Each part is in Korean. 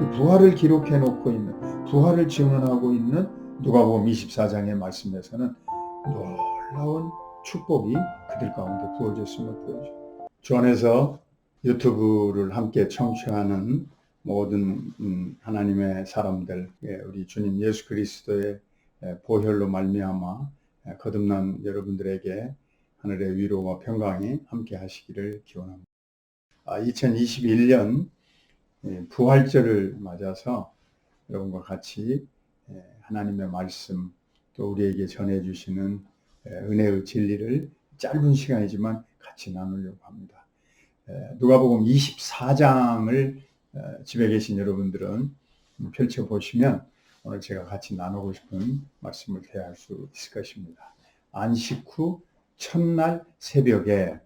이 부활을 기록해 놓고 있는 부활을 증언하고 있는 누가복음 24장의 말씀에서는 놀라운 축복이 그들 가운데 부어졌음을 보여줘. 주 안에서 유튜브를 함께 청취하는 모든 음, 하나님의 사람들, 예, 우리 주님 예수 그리스도의 예, 보혈로 말미암아 예, 거듭난 여러분들에게 하늘의 위로와 평강이 함께 하시기를 기원합니다. 아, 2021년 예, 부활절을 맞아서 여러분과 같이 예, 하나님의 말씀 또 우리에게 전해주시는 예, 은혜의 진리를 짧은 시간이지만 같이 나누려고 합니다. 예, 누가복음 24장을 어, 집에 계신 여러분들은 펼쳐 보시면 오늘 제가 같이 나누고 싶은 말씀을 대할 수 있을 것입니다. 안식 후 첫날 새벽에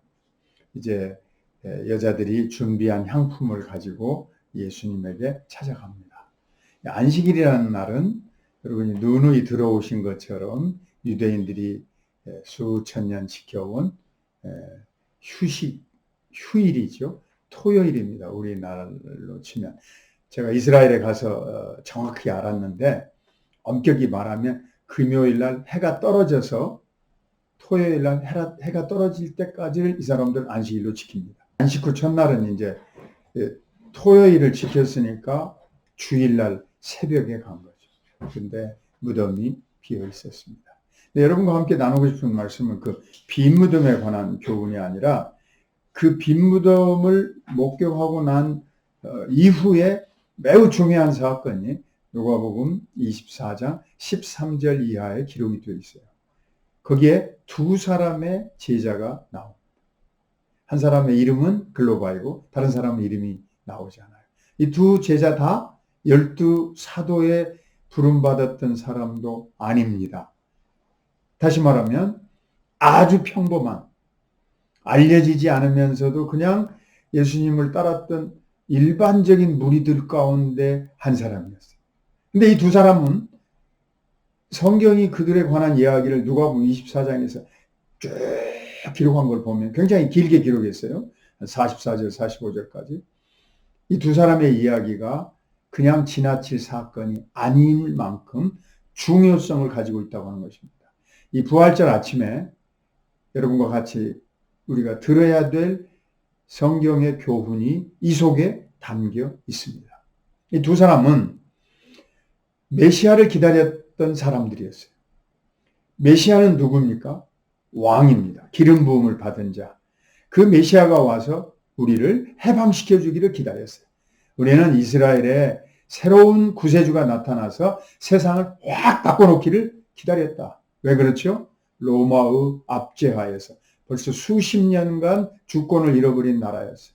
이제 예, 여자들이 준비한 향품을 가지고 예수님에게 찾아갑니다. 안식일이라는 날은 여러분이 누누이 들어오신 것처럼 유대인들이 예, 수천 년 지켜온 예, 휴식, 휴일이죠. 토요일입니다. 우리나라로 치면. 제가 이스라엘에 가서 어, 정확히 알았는데 엄격히 말하면 금요일 날 해가 떨어져서 토요일 날 해가, 떨어질 때까지를 이 사람들은 안식일로 지킵니다. 안식 후 첫날은 이제 예, 토요일을 지켰으니까 주일날 새벽에 간 거죠. 근데 무덤이 비어 있었습니다. 네, 여러분과 함께 나누고 싶은 말씀은 그 빈 무덤에 관한 교훈이 아니라 그 빈 무덤을 목격하고 난 어, 이후에 매우 중요한 사건이 누가복음 24장 13절 이하에 기록이 되어 있어요. 거기에 두 사람의 제자가 나옵니다. 한 사람의 이름은 글로바이고 다른 사람의 이름이 나오지 않아요. 이 두 제자 다 열두 사도에 부름받았던 사람도 아닙니다. 다시 말하면 아주 평범한 알려지지 않으면서도 그냥 예수님을 따랐던 일반적인 무리들 가운데 한 사람이었어요. 근데 이 두 사람은 성경이 그들에 관한 이야기를 누가복음 24장에서 쭉 기록한 걸 보면 굉장히 길게 기록했어요. 44절, 45절까지. 이 두 사람의 이야기가 그냥 지나칠 사건이 아닐 만큼 중요성을 가지고 있다고 하는 것입니다. 이 부활절 아침에 여러분과 같이 우리가 들어야 될 성경의 교훈이 이 속에 담겨 있습니다. 이 두 사람은 메시아를 기다렸던 사람들이었어요. 메시아는 누굽니까? 왕입니다. 기름 부음을 받은 자. 그 메시아가 와서 우리를 해방시켜 주기를 기다렸어요. 우리는 이스라엘에 새로운 구세주가 나타나서 세상을 확 바꿔놓기를 기다렸다. 왜 그렇죠? 로마의 압제하에서 벌써 수십 년간 주권을 잃어버린 나라였어요.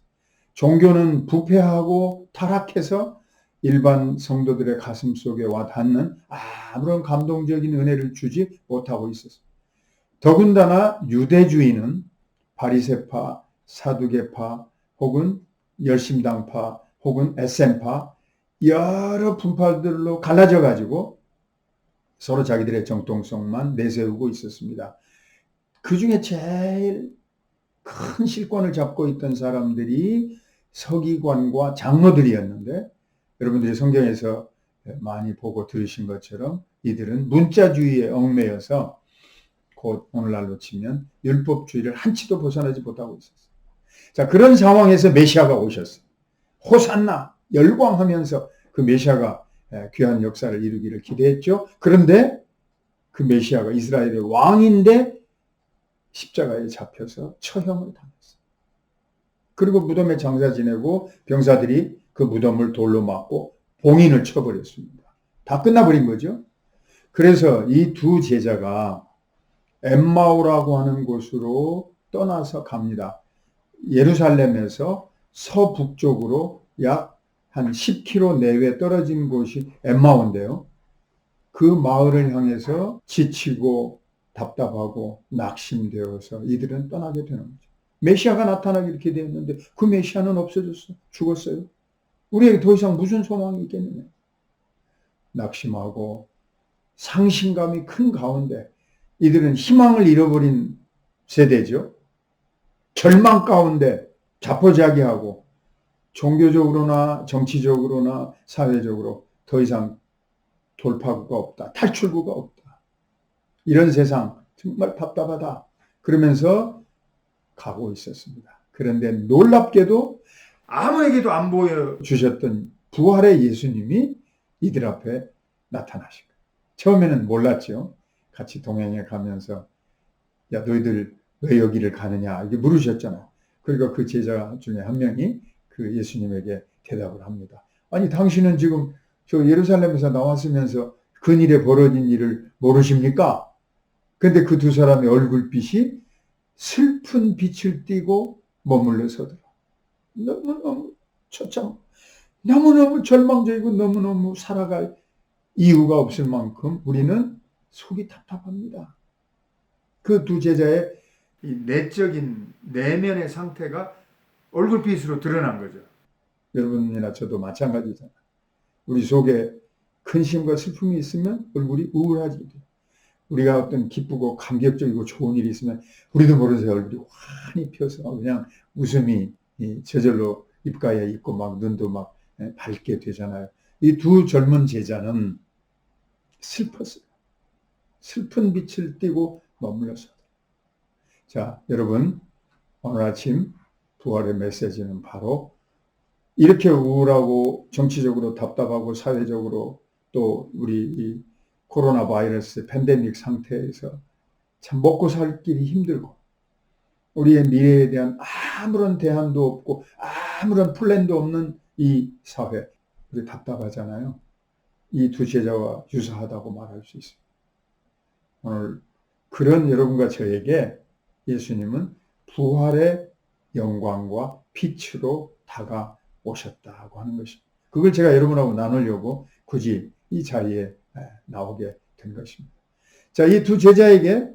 종교는 부패하고 타락해서 일반 성도들의 가슴 속에 와 닿는 아무런 감동적인 은혜를 주지 못하고 있었어요. 더군다나 유대주의는 바리세파, 사두개파, 혹은 열심당파, 혹은 에센파 여러 분파들로 갈라져 가지고 서로 자기들의 정통성만 내세우고 있었습니다. 그 중에 제일 큰 실권을 잡고 있던 사람들이 서기관과 장로들이었는데 여러분들이 성경에서 많이 보고 들으신 것처럼 이들은 문자주의에 얽매여서 곧 오늘날로 치면 율법주의를 한치도 벗어나지 못하고 있었어요. 자, 그런 상황에서 메시아가 오셨어요. 호산나, 열광하면서 그 메시아가 귀한 역사를 이루기를 기대했죠. 그런데 그 메시아가 이스라엘의 왕인데 십자가에 잡혀서 처형을 당했어요. 그리고 무덤에 장사 지내고 병사들이 그 무덤을 돌로 맞고 봉인을 쳐버렸습니다. 다 끝나버린 거죠. 그래서 이 두 제자가 엠마오라고 하는 곳으로 떠나서 갑니다. 예루살렘에서 서북쪽으로 약 한 10km 내외 떨어진 곳이 엠마오인데요. 그 마을을 향해서 지치고 답답하고 낙심되어서 이들은 떠나게 되는 거죠. 메시아가 나타나기를 기대했는데 그 메시아는 없어졌어. 죽었어요. 우리에게 더 이상 무슨 소망이 있겠느냐. 낙심하고 상심감이 큰 가운데 이들은 희망을 잃어버린 세대죠. 절망 가운데 자포자기하고 종교적으로나 정치적으로나 사회적으로 더 이상 돌파구가 없다. 탈출구가 없다. 이런 세상 정말 답답하다. 그러면서 가고 있었습니다. 그런데 놀랍게도 아무에게도 안 보여주셨던 부활의 예수님이 이들 앞에 거예요. 처음에는 몰랐죠. 같이 동행해 가면서 야 너희들 왜 여기를 가느냐 이게 물으셨잖아요. 그러니까 그 제자 중에 한 명이 그 예수님에게 대답을 합니다. 아니 당신은 지금 저 예루살렘에서 나왔으면서 근일에 벌어진 일을 모르십니까? 근데 그 두 사람의 얼굴빛이 슬픈 빛을 띠고 머물러 서더라. 너무너무 처참, 너무너무 절망적이고 너무너무 살아갈 이유가 없을 만큼 우리는 속이 답답합니다. 그 두 제자의 이 내적인 내면의 상태가 얼굴빛으로 드러난 거죠. 여러분이나 저도 마찬가지잖아요. 우리 속에 근심과 슬픔이 있으면 얼굴이 우울하지. 우리가 어떤 기쁘고 감격적이고 좋은 일이 있으면 우리도 모르는 얼굴이 환히 펴서 그냥 웃음이 저절로 입가에 있고 막 눈도 막 밝게 되잖아요. 이 두 젊은 제자는 슬펐어요. 슬픈 빛을 띠고 머물렀어요. 자, 여러분, 오늘 아침 부활의 메시지는 바로 이렇게 우울하고 정치적으로 답답하고 사회적으로 또 우리 코로나 바이러스 팬데믹 상태에서 참 먹고 살 길이 힘들고 우리의 미래에 대한 아무런 대안도 없고 아무런 플랜도 없는 이 사회 우리 답답하잖아요. 이 두 제자와 유사하다고 말할 수 있습니다. 오늘 그런 여러분과 저에게 예수님은 부활의 영광과 빛으로 다가오셨다고 하는 것입니다. 그걸 제가 여러분하고 나누려고 굳이 이 자리에 나오게 된 것입니다. 자, 이 두 제자에게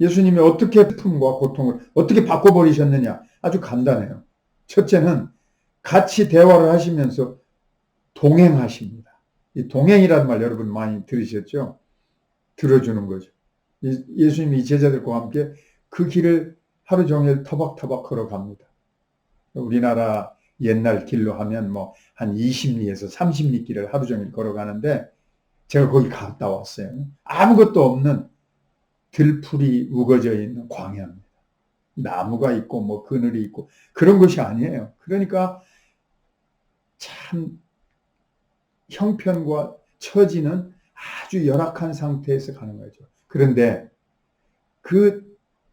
예수님이 어떻게 품과 고통을 어떻게 바꿔버리셨느냐? 아주 간단해요. 첫째는 같이 대화를 하시면서 동행하십니다. 이 동행이라는 말 여러분 많이 들으셨죠? 들어주는 거죠. 예수님이 이 제자들과 함께 그 길을 하루 종일 터벅터벅 걸어갑니다. 우리나라 옛날 길로 하면 뭐 한 20리에서 30리 길을 하루 종일 걸어가는데 제가 거기 갔다 왔어요. 아무것도 없는 들풀이 우거져 있는 광야입니다. 나무가 있고 뭐 그늘이 있고 그런 것이 아니에요. 그러니까 참 형편과 처지는 아주 열악한 상태에서 가는 거죠. 그런데 그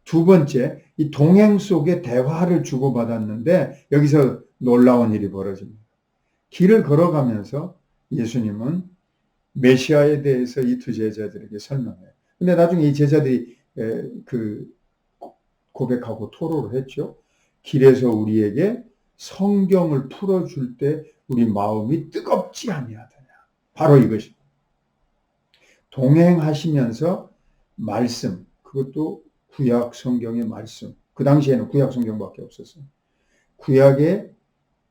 두 번째, 이 동행 속에 대화를 주고받았는데 여기서 놀라운 일이 벌어집니다. 길을 걸어가면서 예수님은 메시아에 대해서 이 두 제자들에게 설명해요. 근데 나중에 이 제자들이 그 고백하고 토로를 했죠. 길에서 우리에게 성경을 풀어줄 때 우리 마음이 뜨겁지 아니하더냐. 바로 이것입니다. 동행하시면서 말씀, 그것도 구약 성경의 말씀. 그 당시에는 구약 성경밖에 없었어요. 구약의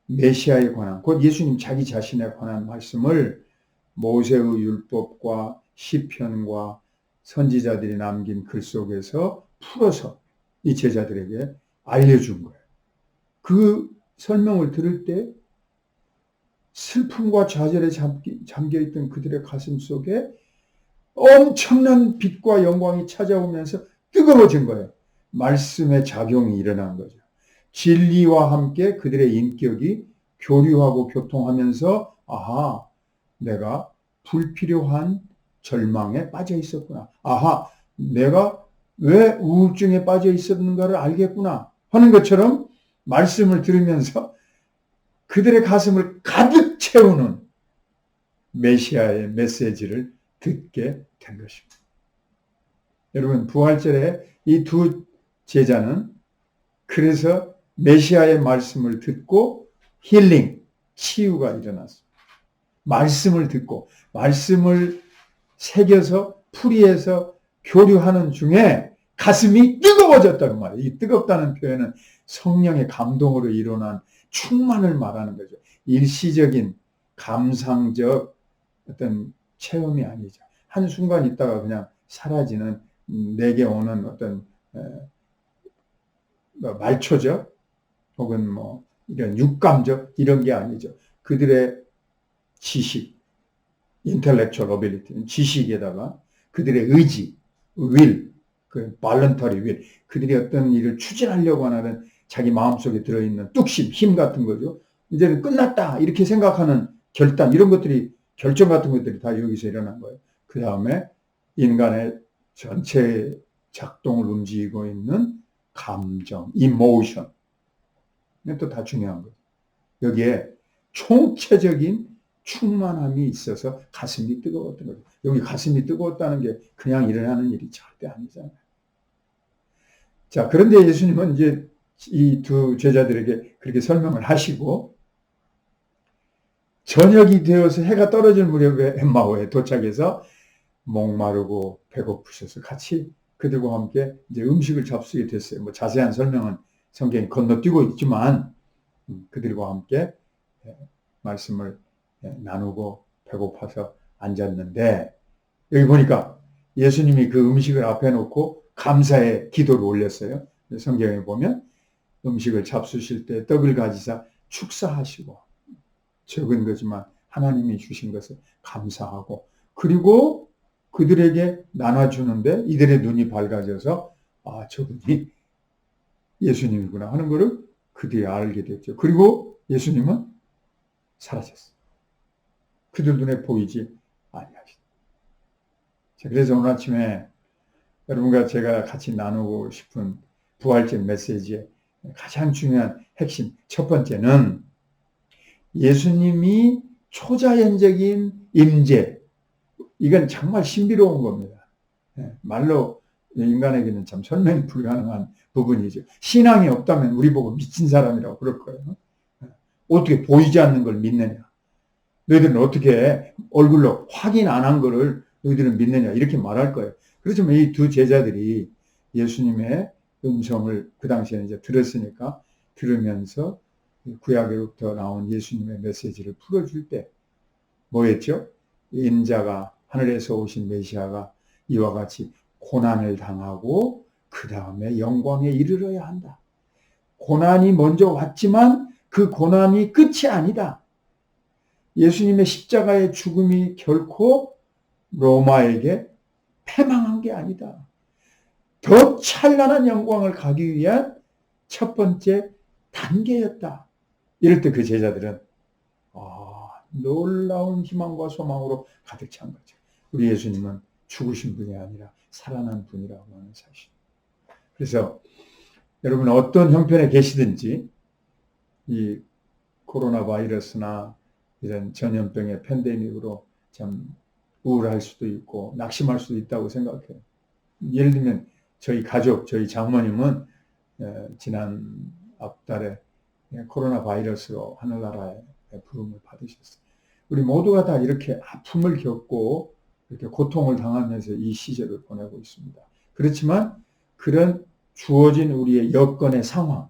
메시아에 관한, 곧 예수님 자기 자신에 관한 말씀을 모세의 율법과 시편과 선지자들이 남긴 글 속에서 풀어서 이 제자들에게 알려준 거예요. 그 설명을 들을 때 슬픔과 좌절에 잠겨 있던 그들의 가슴 속에 엄청난 빛과 영광이 찾아오면서 뜨거워진 거예요. 말씀의 작용이 일어난 거죠. 진리와 함께 그들의 인격이 교류하고 교통하면서 아하 내가 불필요한 절망에 빠져 있었구나. 아하 내가 왜 우울증에 빠져 있었는가를 알겠구나 하는 것처럼 말씀을 들으면서 그들의 가슴을 가득 채우는 메시아의 메시지를 듣게 된 것입니다. 여러분 부활절에 이 두 제자는 그래서 메시아의 말씀을 듣고 힐링, 치유가 일어났습니다. 말씀을 듣고 말씀을 새겨서 풀이해서 교류하는 중에 가슴이 뜨거워졌다는 말이에요. 이 뜨겁다는 표현은 성령의 감동으로 일어난 충만을 말하는 거죠. 일시적인 감상적 어떤 체험이 아니죠. 한순간 있다가 그냥 사라지는 내게 오는 어떤 뭐 말초죠. 혹은 뭐 이런 육감적 이런 게 아니죠. 그들의 지식, intellectual ability, 지식에다가 그들의 의지, will, 그 발런터리 will, 그들이 어떤 일을 추진하려고 하는 자기 마음속에 들어있는 뚝심, 힘 같은 거죠. 이제는 끝났다 이렇게 생각하는 결단 이런 것들이 결정 같은 것들이 다 여기서 일어난 거예요. 그 다음에 인간의 전체 작동을 움직이고 있는 감정, 이모션. 이것도 다 중요한 거죠. 여기에 총체적인 충만함이 있어서 가슴이 뜨거웠던 거죠. 여기 가슴이 뜨거웠다는 게 그냥 일어나는 일이 절대 아니잖아요. 자, 그런데 예수님은 이제 이 두 제자들에게 그렇게 설명을 하시고 저녁이 되어서 해가 떨어질 무렵에 엠마오에 도착해서 목마르고 배고프셔서 같이 그들과 함께 이제 음식을 잡수게 됐어요. 뭐 자세한 설명은 성경에 건너뛰고 있지만 음, 그들과 함께 예, 말씀을 예, 나누고 배고파서 앉았는데 여기 보니까 예수님이 그 음식을 앞에 놓고 감사의 기도를 올렸어요. 성경에 보면 음식을 잡수실 때 떡을 가지사 축사하시고 적은 거지만 하나님이 주신 것을 감사하고 그리고 그들에게 나눠주는데 이들의 눈이 밝아져서 아 저분이 예수님이구나 하는 것을 그들이 알게 됐죠. 그리고 예수님은 사라졌어요. 그들 눈에 보이지 아니하시다. 그래서 오늘 아침에 여러분과 제가 같이 나누고 싶은 부활절 메시지의 가장 중요한 핵심 첫 번째는 예수님이 초자연적인 임재 이건 정말 신비로운 겁니다. 예, 말로 인간에게는 참 설명이 불가능한 부분이죠. 신앙이 없다면 우리 보고 미친 사람이라고 그럴 거예요. 예, 어떻게 보이지 않는 걸 믿느냐? 너희들은 어떻게 얼굴로 확인 안 한 거를 너희들은 믿느냐? 이렇게 말할 거예요. 그렇지만 이 두 제자들이 예수님의 음성을 그 당시에 이제 들었으니까 들으면서 구약으로부터 나온 예수님의 메시지를 풀어줄 때 뭐였죠? 인자가 하늘에서 오신 메시아가 이와 같이 고난을 당하고 그 다음에 영광에 이르러야 한다. 고난이 먼저 왔지만 그 고난이 끝이 아니다. 예수님의 십자가의 죽음이 결코 로마에게 패망한 게 아니다. 더 찬란한 영광을 가기 위한 첫 번째 단계였다. 이럴 때 그 제자들은 아, 놀라운 희망과 소망으로 가득 찬 거죠. 우리 예수님은 죽으신 분이 아니라 살아난 분이라고 하는 사실. 그래서 여러분 어떤 형편에 계시든지 이 코로나 바이러스나 이런 전염병의 팬데믹으로 참 우울할 수도 있고 낙심할 수도 있다고 생각해요. 예를 들면 저희 가족, 저희 장모님은 지난 앞달에 코로나 바이러스로 하늘나라에 부름을 받으셨어요. 우리 모두가 다 이렇게 아픔을 겪고 이렇게 고통을 당하면서 이 시절을 보내고 있습니다. 그렇지만 그런 주어진 우리의 여건의 상황,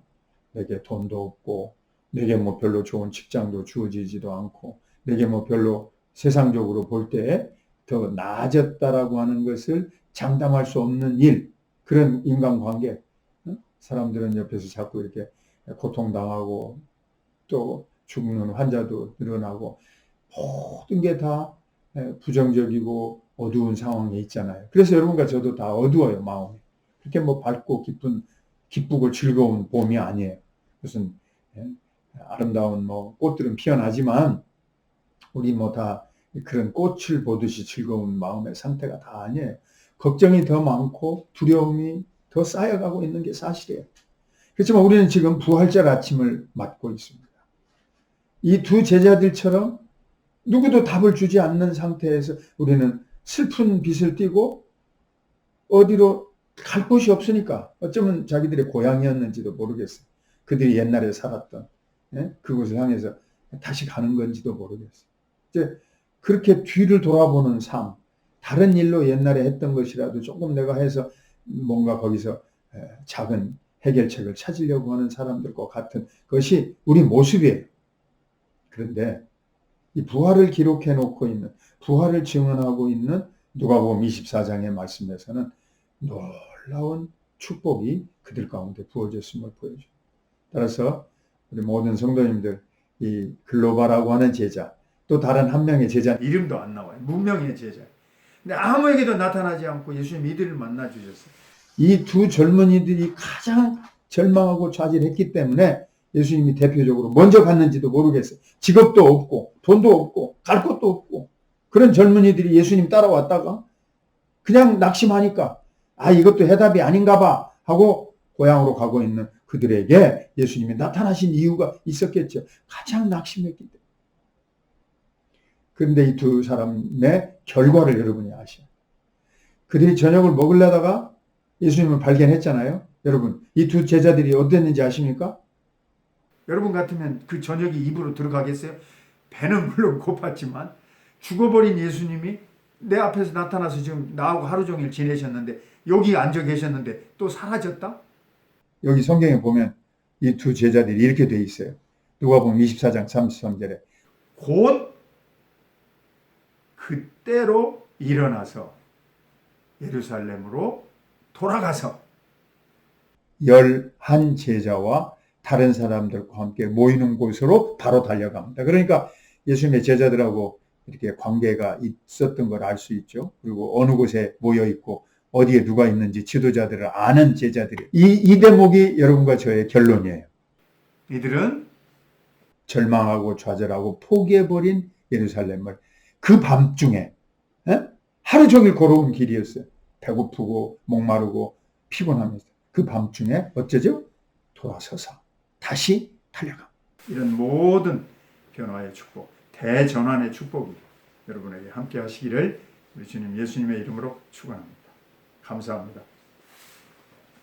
내게 돈도 없고, 내게 뭐 별로 좋은 직장도 주어지지도 않고, 내게 뭐 별로 세상적으로 볼 때 더 나아졌다라고 하는 것을 장담할 수 없는 일, 그런 인간관계, 사람들은 옆에서 자꾸 이렇게 고통당하고 또 죽는 환자도 늘어나고 모든 게 다 부정적이고 어두운 상황에 있잖아요. 그래서 여러분과 저도 다 어두워요, 마음이. 그렇게 뭐 밝고 기쁜, 기쁘고 즐거운 봄이 아니에요. 무슨 아름다운 뭐 꽃들은 피어나지만 우리 뭐 다 그런 꽃을 보듯이 즐거운 마음의 상태가 다 아니에요. 걱정이 더 많고 두려움이 더 쌓여가고 있는 게 사실이에요. 그렇지만 우리는 지금 부활절 아침을 맞고 있습니다. 이 두 제자들처럼 누구도 답을 주지 않는 상태에서 우리는 슬픈 빛을 띠고 어디로 갈 곳이 없으니까 어쩌면 자기들의 고향이었는지도 모르겠어요. 그들이 옛날에 살았던 예? 그곳을 향해서 다시 가는 건지도 모르겠어요. 이제 그렇게 뒤를 돌아보는 삶, 다른 일로 옛날에 했던 것이라도 조금 내가 해서 뭔가 거기서 작은 해결책을 찾으려고 하는 사람들과 같은 것이 우리 모습이에요. 그런데 이 부활을 기록해 놓고 있는 부활을 증언하고 있는 누가복음 24장의 말씀에서는 놀라운 축복이 그들 가운데 부어졌음을 보여줘. 따라서 우리 모든 성도님들 이 글로바라고 하는 제자 또 다른 한 명의 제자 이름도 안 나와요. 무명의 제자. 근데 아무에게도 나타나지 않고 예수님 이들을 만나 주셨어요. 이 두 젊은이들이 가장 절망하고 좌절했기 때문에 예수님이 대표적으로 먼저 갔는지도 모르겠어요. 직업도 없고 돈도 없고 갈 곳도 없고 그런 젊은이들이 예수님 따라왔다가 그냥 낙심하니까 아 이것도 해답이 아닌가 봐 하고 고향으로 가고 있는 그들에게 예수님이 나타나신 이유가 있었겠죠. 가장 낙심했기 때문에. 그런데 이 두 사람의 결과를 여러분이 아셔요. 그들이 저녁을 먹으려다가 예수님을 발견했잖아요. 여러분, 이 두 제자들이 어땠는지 아십니까? 여러분 같으면 그 저녁이 입으로 들어가겠어요? 배는 물론 고팠지만 죽어버린 예수님이 내 앞에서 나타나서 지금 나하고 하루 종일 지내셨는데 여기 앉아 계셨는데 또 사라졌다? 여기 성경에 보면 이 두 제자들이 이렇게 돼 있어요. 누가 보면 24장 33절에 곧 그때로 일어나서 예루살렘으로 돌아가서 열한 제자와 다른 사람들과 함께 모이는 곳으로 바로 달려갑니다. 그러니까 예수님의 제자들하고 이렇게 관계가 있었던 걸 알 수 있죠. 그리고 어느 곳에 모여 있고 어디에 누가 있는지 지도자들을 아는 제자들이 이, 이 대목이 여러분과 저의 결론이에요. 이들은 절망하고 좌절하고 포기해버린 예루살렘을 그 밤중에 에? 하루 종일 걸어온 길이었어요. 배고프고 목마르고 피곤하면서 그 밤중에 어쩌죠? 돌아서서 다시 달려가. 이런 모든 변화의 축복, 대전환의 축복이 여러분에게 함께 하시기를 우리 주님 예수님의 이름으로 축원합니다. 감사합니다.